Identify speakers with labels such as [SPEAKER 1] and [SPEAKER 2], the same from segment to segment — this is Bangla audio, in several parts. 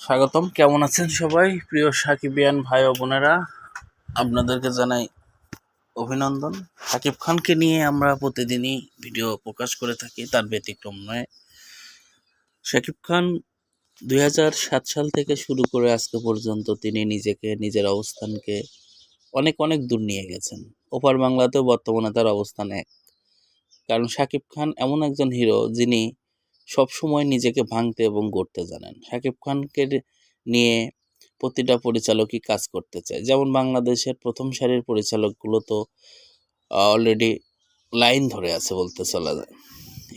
[SPEAKER 1] স্বাগতম। কেমন আছেন সবাই? প্রিয় সাকিবিয়ান ভাই ও বোনেরা, আপনাদেরকে জানাই অভিনন্দন। সাকিব খানকে নিয়ে আমরা প্রতিদিনই ভিডিও প্রকাশ করে থাকি, তার ব্যতিক্রম নয়। সাকিব খান দুই হাজার সাত সাল থেকে শুরু করে আজকে পর্যন্ত তিনি নিজেকে, নিজের অবস্থানকে অনেক অনেক দূর নিয়ে গেছেন। ওপার বাংলাতেও বর্তমানে তার অবস্থান এক। কারণ সাকিব খান এমন একজন হিরো যিনি সবসময় নিজেকে ভাঙতে এবং গড়তে জানেন। শাকিব খানকে নিয়ে প্রতিটা পরিচালকই কাজ করতে চায়। যেমন বাংলাদেশের প্রথম সারির পরিচালকগুলো তো অলরেডি লাইন ধরে আছে বলতে চলা যায়।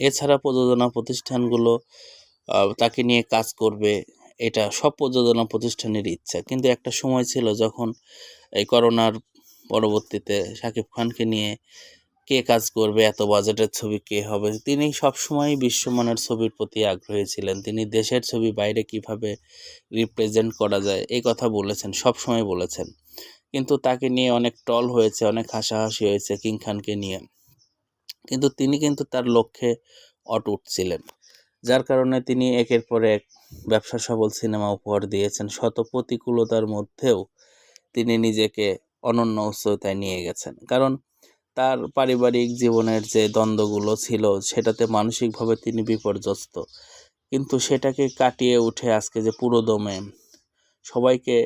[SPEAKER 1] এছাড়া প্রযোজনা প্রতিষ্ঠানগুলো তাকে নিয়ে কাজ করবে, এটা সব প্রযোজনা প্রতিষ্ঠানের ইচ্ছা। কিন্তু একটা সময় ছিল যখন এই করোনার পরবর্তীতে শাকিব খানকে নিয়ে কে কাজ করবে, এত বাজেটের ছবি কে হবে? তিনি সবসময় বিশ্বমানের ছবির প্রতি আগ্রহী ছিলেন। তিনি দেশের ছবি বাইরে কীভাবে রিপ্রেজেন্ট করা যায়, এই কথা বলেছেন সব সময় বলেছেন। কিন্তু তাকে নিয়ে অনেক টল হয়েছে, অনেক হাসাহাসি হয়েছে কিং খানকে নিয়ে। কিন্তু তিনি কিন্তু তার লক্ষ্যে অটুট ছিলেন। যার কারণে তিনি একের পর এক ব্যবসা সফল সিনেমা উপহার দিয়েছেন। শত প্রতিকূলতার মধ্যেও তিনি নিজেকে অনন্য উচ্চতায় নিয়ে গেছেন। কারণ তার পারিবারিক জীবনের যে দ্বন্দ্বগুলো ছিল, সেটাতে মানসিকভাবে তিনি বিপর্যস্ত। কিন্তু সেটাকে কাটিয়ে উঠে আজকে যে পুরো দমে সবাইকে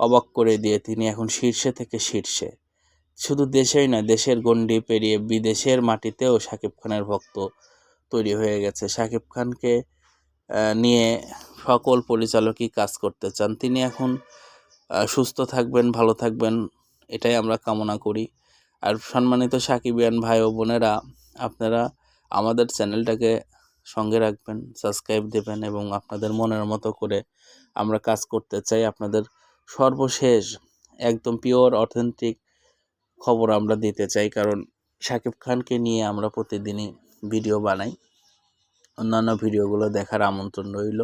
[SPEAKER 1] অবাক করে দিয়ে তিনি এখন শীর্ষে থেকে শীর্ষে। শুধু দেশেই নয়, দেশের গণ্ডি পেরিয়ে বিদেশের মাটিতেও শাকিব খানের ভক্ত তৈরি হয়ে গেছে। শাকিব খানকে নিয়ে সকল পরিচালকই কাজ করতে চান। তিনি এখন সুস্থ থাকবেন, ভালো থাকবেন, এটাই আমরা কামনা করি। আর সম্মানিত সাকিবিয়ান ভাই ও বোনেরা, আপনারা আমাদের চ্যানেলটাকে সঙ্গে রাখবেন, সাবস্ক্রাইব দেবেন এবং আপনাদের মনের মতো করে আমরা কাজ করতে চাই। আপনাদের সর্বশেষ একদম পিওর অথেন্টিক খবর আমরা দিতে চাই, কারণ শাকিব খানকে নিয়ে আমরা প্রতিদিনই ভিডিও বানাই। অন্যান্য ভিডিওগুলো দেখার আমন্ত্রণ রইল।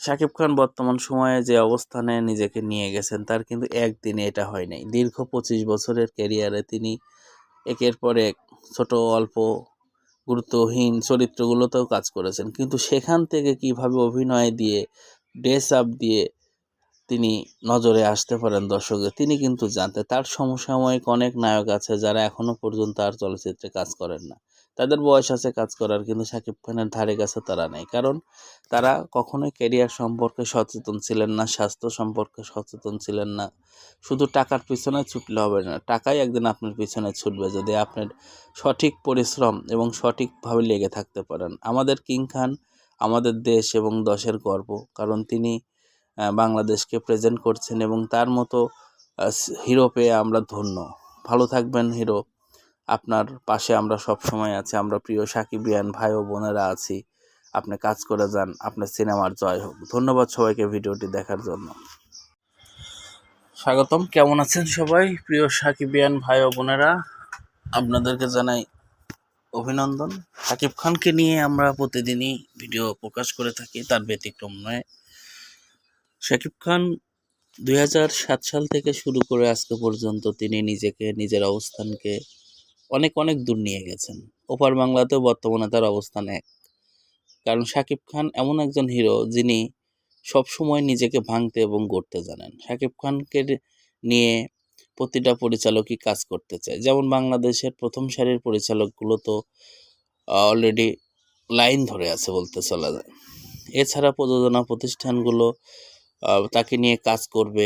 [SPEAKER 1] শাকিব খান বর্তমান সময়ে যে অবস্থানে নিজেকে নিয়ে গেছেন, তার কিন্তু একদিনে এটা হয় নাই। দীর্ঘ পঁচিশ বছরের ক্যারিয়ারে তিনি একের পর এক ছোট, অল্প, গুরুত্বহীন চরিত্রগুলোতেও কাজ করেছেন। কিন্তু সেখান থেকে কীভাবে অভিনয় দিয়ে ড্রেস আপ দিয়ে তিনি নজরে আসতে পারেন দর্শকের তিনি কিন্তু জানতে তার সমসাময়িক অনেক নায়ক আছে যারা এখনও পর্যন্ত আর চলচ্চিত্রে কাজ করেন না। তাদের বয়স আছে কাজ করার, কিন্তু শাকিব খানের ধারে কাছে তারা নেই। কারণ তারা কখনোই ক্যারিয়ার সম্পর্কে সচেতন ছিলেন না, স্বাস্থ্য সম্পর্কে সচেতন ছিলেন না। শুধু টাকার পিছনে ছুটলে হবে না, টাকাই একদিন আপনার পিছনে ছুটবে যদি আপনার সঠিক পরিশ্রম এবং সঠিকভাবে লেগে থাকতে পারেন। আমাদের কিং খান আমাদের দেশ এবং দশের গর্ব, কারণ তিনি বাংলাদেশকে প্রেজেন্ট করছেন এবং তার মতো হিরো পেয়ে আমরা ধন্য। ভালো থাকবেন হিরো আপনার পাশে আমরা সব সময় আছি। আমরা প্রিয় সাকিবিয়ান ভাই ও বোনেরা আছি। আপনি কাজ করে যান, আপনার সিনেমার জয় হোক। ধন্যবাদ সবাইকে ভিডিওটি দেখার জন্য। স্বাগতম, কেমন আছেন সবাই? প্রিয় সাকিবিয়ান ভাই ও বোনেরা, আপনাদেরকে জানাই অভিনন্দন। সাকিব খানকে নিয়ে আমরা প্রতিদিনই ভিডিও প্রকাশ করে থাকি, তার ব্যতিক্রম নয়। শাকিব খান দুই হাজার সাত সাল থেকে শুরু করে আজকে পর্যন্ত তিনি নিজেকে, নিজের অবস্থানকে অনেক অনেক দূর নিয়ে গেছেন। ওপার বাংলাতেও বর্তমানে তার অবস্থান এক। কারণ শাকিব খান এমন একজন হিরো যিনি সবসময় নিজেকে ভাঙতে এবং গড়তে জানেন। শাকিব খানকে নিয়ে প্রতিটা পরিচালকই কাজ করতে চায়। যেমন বাংলাদেশের প্রথম সারির পরিচালকগুলো তো অলরেডি লাইন ধরে আছে বলতে চলা যায়। এছাড়া প্রযোজনা প্রতিষ্ঠানগুলো তাকে নিয়ে কাজ করবে।